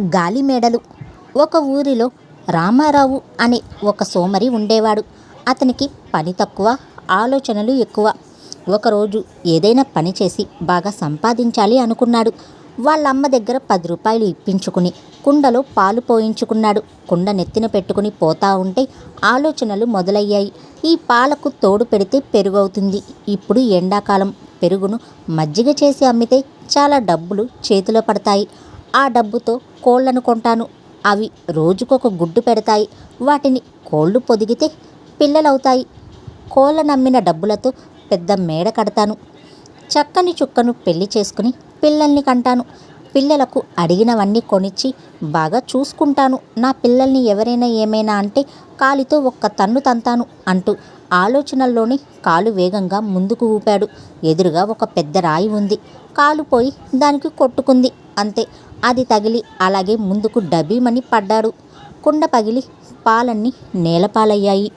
గాలి మేడలు ఒక ఊరిలో రామారావు అనే ఒక సోమరి ఉండేవాడు. అతనికి పని తక్కువ ఆలోచనలు ఎక్కువ. ఒకరోజు ఏదైనా పని చేసి బాగా సంపాదించాలి అనుకున్నాడు. వాళ్ళ అమ్మ దగ్గర పది రూపాయలు ఇప్పించుకుని కుండలో పాలు పోయించుకున్నాడు. కుండ నెత్తిన పెట్టుకుని పోతా ఉంటే ఆలోచనలు మొదలయ్యాయి. ఈ పాలకు తోడు పెడితే పెరుగు అవుతుంది ఇప్పుడు ఎండాకాలం. పెరుగును మజ్జిగ చేసి అమ్మితే చాలా డబ్బులు చేతిలో పడతాయి. ఆ డబ్బుతో కోళ్ళను కొంటాను. అవి రోజుకొక గుడ్డు పెడతాయి. వాటిని కోళ్ళు పొదిగితే పిల్లలవుతాయి. కోళ్ళ నమ్మిన డబ్బులతో పెద్ద మేడ కడతాను. చక్కని చుక్కను పెళ్ళి చేసుకుని పిల్లల్ని కంటాను. పిల్లలకు అడిగినవన్నీ కొనిచ్చి బాగా చూసుకుంటాను. నా పిల్లల్ని ఎవరైనా ఏమైనా అంటే కాలితో ఒక్క తన్ను తంతాను అంటూ ఆలోచనల్లోనే కాలు వేగంగా ముందుకు ఊపాడు. ఎదురుగా ఒక పెద్ద రాయి ఉంది. కాలు పోయి దానికి కొట్టుకుంది. అంతే. అది తగిలి అలాగే ముందుకు డబీమని పడ్డాడు. కుండ పగిలి పాలన్నీ నేలపాలయ్యాయి.